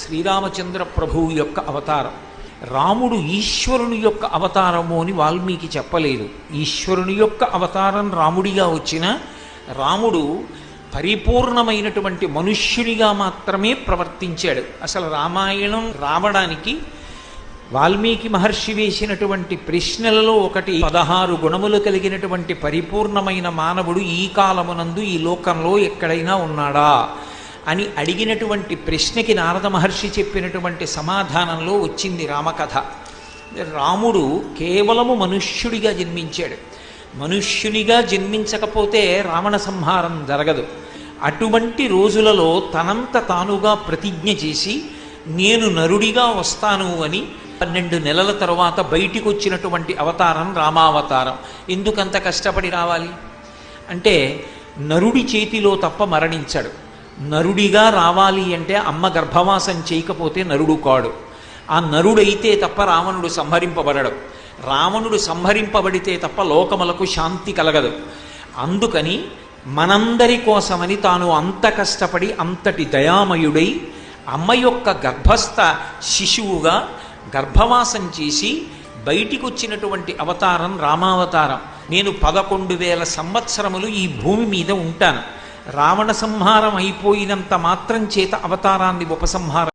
శ్రీరామచంద్ర ప్రభువు యొక్క అవతారం. రాముడు ఈశ్వరుని యొక్క అవతారము అని వాల్మీకి చెప్పలేదు. ఈశ్వరుని యొక్క అవతారం రాముడిగా వచ్చిన రాముడు పరిపూర్ణమైనటువంటి మనుష్యునిగా మాత్రమే ప్రవర్తించాడు. అసలు రామాయణం రావడానికి వాల్మీకి మహర్షి వేసినటువంటి ప్రశ్నలలో ఒకటి పదహారు గుణములు కలిగినటువంటి పరిపూర్ణమైన మానవుడు ఈ కాలమునందు ఈ లోకంలో ఎక్కడైనా ఉన్నాడా? అని అడిగినటువంటి ప్రశ్నకి నారద మహర్షి చెప్పినటువంటి సమాధానంలో వచ్చింది రామకథ. రాముడు కేవలము మనుష్యుడిగా జన్మించాడు. మనుష్యునిగా జన్మించకపోతే రావణ సంహారం జరగదు. అటువంటి రోజులలో తనంత తానుగా ప్రతిజ్ఞ చేసి నేను నరుడిగా వస్తాను అని పన్నెండు నెలల తర్వాత బయటికి వచ్చినటువంటి అవతారం రామావతారం. ఎందుకంత కష్టపడి రావాలి? అంటే నరుడి చేతిలో తప్ప మరణించాడు. నరుడిగా రావాలి అంటే అమ్మ గర్భవాసం చేయకపోతే నరుడు కాడు. ఆ నరుడైతే తప్ప రావణుడు సంహరింపబడడు. రావణుడు సంహరింపబడితే తప్ప లోకములకు శాంతి కలగదు. అందుకని మనందరి కోసమని తాను అంత కష్టపడి అంతటి దయామయుడై అమ్మ యొక్క గర్భస్థ శిశువుగా గర్భవాసం చేసి బయటికి వచ్చినటువంటి అవతారం రామావతారం. నేను పదకొండు వేల సంవత్సరములు ఈ భూమి మీద ఉంటాను. రావణ సంహారం అయిపోయినంత మాత్రం చేత అవతారాన్ని ఉపసంహారం